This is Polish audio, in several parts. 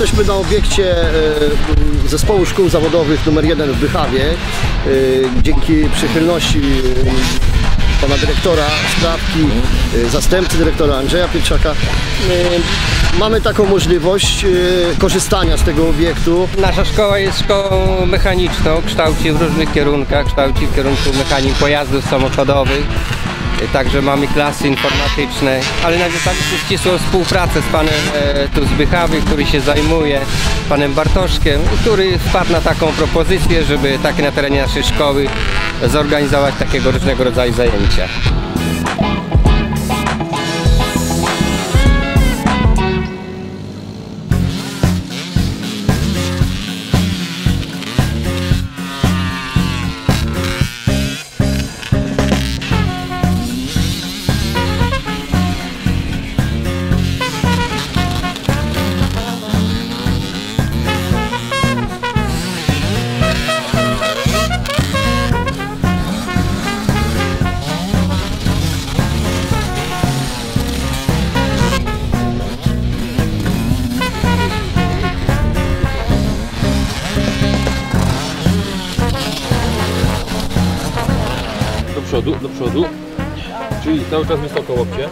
jesteśmy na obiekcie e, Zespołu Szkół Zawodowych numer 1 w Bychawie. E, Dzięki przychylności e, pana dyrektora sprawki, zastępcy dyrektora Andrzeja Pietrzaka mamy taką możliwość korzystania z tego obiektu. Nasza szkoła jest szkołą mechaniczną, kształci w różnych kierunkach, kształci w kierunku mechanik pojazdów samochodowych. Także mamy klasy informatyczne, ale nawiązaliśmy ścisłą współpracę z panem e, tu z Bychawy, który się zajmuje, panem Bartoszkiem, który wpadł na taką propozycję, żeby takie na terenie naszej szkoły zorganizować takiego różnego rodzaju zajęcia. Przodu, do przodu. Czyli cały czas wysoko łokcie.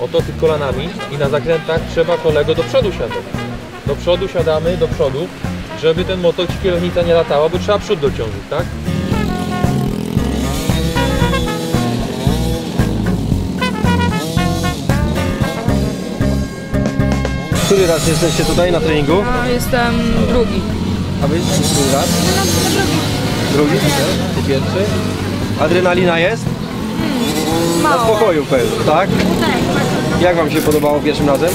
Oto tych kolanami i na zakrętach trzeba kolego do przodu siadać. Do przodu siadamy, do przodu, żeby ten motor ci kierownica nie latała, bo trzeba przód dociążyć, tak? Który raz jesteście tutaj na treningu? No, jestem drugi. A wy który raz? Drugi? Ty pierwszy? Adrenalina jest? Na Mało. spokoju pewnie, tak? Jak wam się podobało pierwszym razem?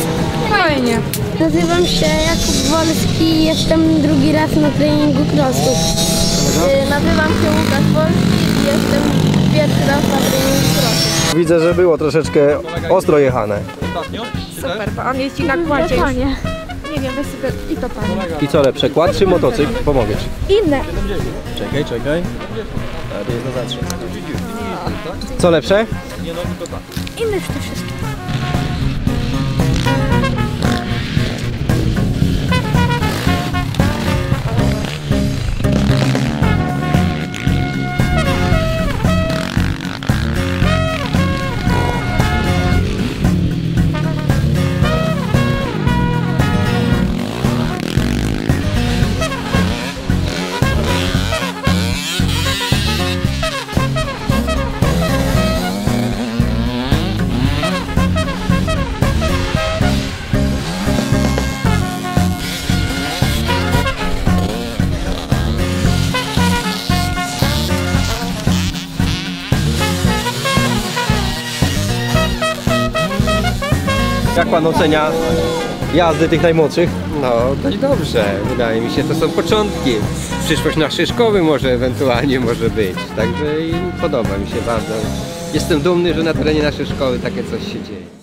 Fajnie. Nazywam się Jakub Wolski, jestem drugi raz na treningu crossu. Y, Nazywam się Łukasz Wolski i jestem pierwszy raz na treningu crossu. Widzę, że było troszeczkę ostro jechane. Ostatnio. Super, on jeździ na kładzie. Nie wiem, weź sobie i to panie. I co lepsze, kład czy motocykl? Pomogę ci. Inne. Czekaj, czekaj. To jest na zatrze. Co lepsze? Inne już to Jak pan ocenia jazdy tych najmłodszych? No, dość dobrze. Wydaje mi się, to są początki. Przyszłość naszej szkoły może ewentualnie może być. Także podoba mi się bardzo. Jestem dumny, że na terenie naszej szkoły takie coś się dzieje.